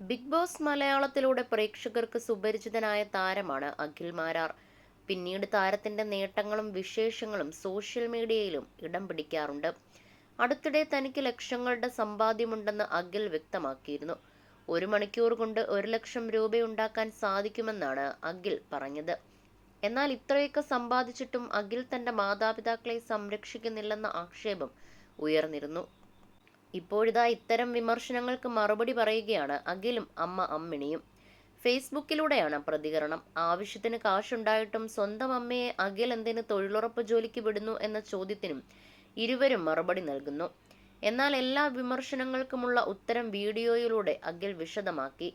Big boss മലയാളത്തിലൂടെ പ്രേക്ഷകർക്ക് സുപരിചിതനായ താരമാണ് അഖിൽ മാരാർ. പിന്നീട് താരത്തിന്റെ നേട്ടങ്ങളും വിശേഷങ്ങളും സോഷ്യൽ മീഡിയയിലും ഇടം പിടിക്കാറുണ്ട്. അടുത്തിടെ തനിക്ക് ലക്ഷങ്ങളുടെ സമ്പാദ്യമുണ്ടെന്ന് അഖിൽ വ്യക്തമാക്കിയിരുന്നു. ഒരു മണിക്കൂർ കൊണ്ട് ഒരു ലക്ഷം രൂപയുണ്ടാക്കാൻ സാധിക്കുമെന്നാണ് അഖിൽ പറഞ്ഞത്. എന്നാൽ ഇത്രയൊക്കെ സമ്പാദിച്ചിട്ടും അഖിൽ തന്റെ മാതാപിതാക്കളെ സംരക്ഷിക്കുന്നില്ലെന്ന ആക്ഷേപം ഉയർന്നിരുന്നു. ഇപ്പോഴിതാ ഇത്തരം വിമർശനങ്ങൾക്ക് മറുപടി പറയുകയാണ് അഖിലും അമ്മ അമ്മിണിയും. ഫേസ്ബുക്കിലൂടെയാണ് പ്രതികരണം. ആവശ്യത്തിന് കാശുണ്ടായിട്ടും സ്വന്തം അമ്മയെ അഖിൽ എന്തിന് തൊഴിലുറപ്പ് ജോലിക്ക് വിടുന്നു എന്ന ചോദ്യത്തിനും ഇരുവരും മറുപടി നൽകുന്നു. എന്നാൽ എല്ലാ വിമർശനങ്ങൾക്കുമുള്ള ഉത്തരം വീഡിയോയിലൂടെ അഖിൽ വിശദമാക്കി.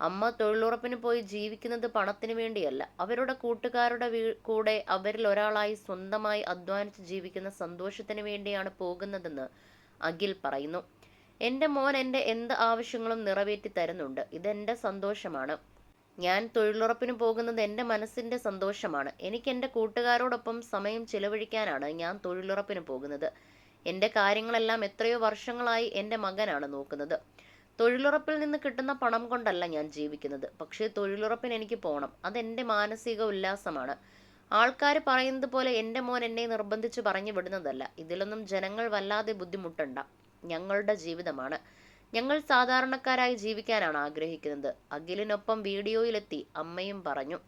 അമ്മ തൊഴിലുറപ്പിന് പോയി ജീവിക്കുന്നത് പണത്തിന് വേണ്ടിയല്ല. അവരുടെ കൂട്ടുകാരുടെ കൂടെ അവരിൽ ഒരാളായി സ്വന്തമായി അധ്വാനിച്ച് ജീവിക്കുന്ന സന്തോഷത്തിന് വേണ്ടിയാണ് പോകുന്നതെന്ന് അഖിൽ പറയുന്നു. എന്റെ മോൻ എന്റെ എന്ത് ആവശ്യങ്ങളും നിറവേറ്റി തരുന്നുണ്ട്. ഇതെന്റെ സന്തോഷമാണ്. ഞാൻ തൊഴിലുറപ്പിന് പോകുന്നത് എന്റെ മനസ്സിന്റെ സന്തോഷമാണ്. എനിക്ക് എന്റെ കൂട്ടുകാരോടൊപ്പം സമയം ചിലവഴിക്കാനാണ് ഞാൻ തൊഴിലുറപ്പിന് പോകുന്നത്. എന്റെ കാര്യങ്ങളെല്ലാം എത്രയോ വർഷങ്ങളായി എന്റെ മകനാണ് നോക്കുന്നത്. തൊഴിലുറപ്പിൽ നിന്ന് കിട്ടുന്ന പണം കൊണ്ടല്ല ഞാൻ ജീവിക്കുന്നത്. പക്ഷേ തൊഴിലുറപ്പിന് എനിക്ക് പോകണം അതെന്റെ മാനസിക ഉല്ലാസമാണ്. ആൾക്കാർ പറയുന്നത് പോലെ എന്റെ മോൻ എന്നെ നിർബന്ധിച്ച് പറഞ്ഞു വിടുന്നതല്ല. ഇതിലൊന്നും ജനങ്ങൾ വല്ലാതെ ബുദ്ധിമുട്ടണ്ട. ഞങ്ങളുടെ ജീവിതമാണ്. ഞങ്ങൾ സാധാരണക്കാരായി ജീവിക്കാനാണ് ആഗ്രഹിക്കുന്നത്. അഖിലിനൊപ്പം വീഡിയോയിലെത്തി അമ്മയും പറഞ്ഞു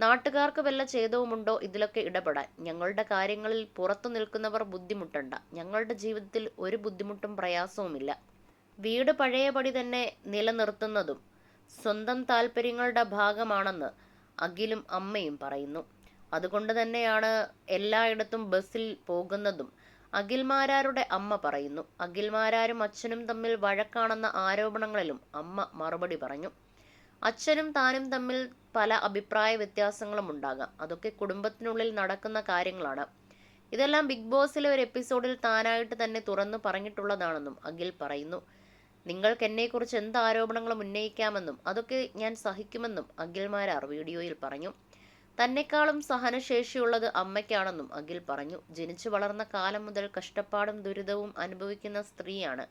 നാട്ടുകാർക്ക് വല്ല ഛേദവുമുണ്ടോ? ഇതിലൊക്കെ ഇടപെടാൻ. ഞങ്ങളുടെ കാര്യങ്ങളിൽ പുറത്തു നിൽക്കുന്നവർ ബുദ്ധിമുട്ടണ്ട. ഞങ്ങളുടെ ജീവിതത്തിൽ ഒരു ബുദ്ധിമുട്ടും പ്രയാസവുമില്ല. വീട് പഴയപടി തന്നെ നിലനിർത്തുന്നതും സ്വന്തം താല്പര്യങ്ങളുടെ ഭാഗമാണെന്ന് അഖിലും അമ്മയും പറയുന്നു. അതുകൊണ്ട് തന്നെയാണ് എല്ലായിടത്തും ബസ്സിൽ പോകുന്നതും. അഖിൽമാരാരുടെ അമ്മ പറയുന്നു. അഖിൽമാരാരും അച്ഛനും തമ്മിൽ വഴക്കാണെന്ന ആരോപണങ്ങളിലും അമ്മ മറുപടി പറഞ്ഞു. അച്ഛനും താനും തമ്മിൽ പല അഭിപ്രായ വ്യത്യാസങ്ങളും ഉണ്ടാകാം. അതൊക്കെ കുടുംബത്തിനുള്ളിൽ നടക്കുന്ന കാര്യങ്ങളാണ്. ഇതെല്ലാം ബിഗ് ബോസിലെ ഒരു എപ്പിസോഡിൽ താനായിട്ട് തന്നെ തുറന്നു പറഞ്ഞിട്ടുള്ളതാണെന്നും അഖിൽ പറയുന്നു. നിങ്ങൾക്ക് എന്നെക്കുറിച്ച് എന്ത് ആരോപണങ്ങളും ഉന്നയിക്കാമെന്നും അതൊക്കെ ഞാൻ സഹിക്കുമെന്നും അഖിൽമാരാർ വീഡിയോയിൽ പറഞ്ഞു. തന്നെക്കാളും സഹനശേഷിയുള്ളത് അമ്മയ്ക്കാണെന്നും അഖിൽ പറഞ്ഞു. ജനിച്ചു വളർന്ന കാലം മുതൽ കഷ്ടപ്പാടും ദുരിതവും അനുഭവിക്കുന്ന സ്ത്രീയാണ്.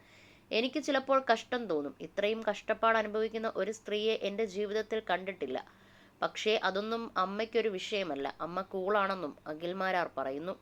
എനിക്ക് ചിലപ്പോൾ കഷ്ടം തോന്നും. ഇത്രയും കഷ്ടപ്പാട് അനുഭവിക്കുന്ന ഒരു സ്ത്രീയെ എന്റെ ജീവിതത്തിൽ കണ്ടിട്ടില്ല. പക്ഷേ അതൊന്നും അമ്മയ്ക്കൊരു വിഷയമല്ല. അമ്മ കൂളാണെന്നും അഖിൽമാരാർ പറയുന്നു.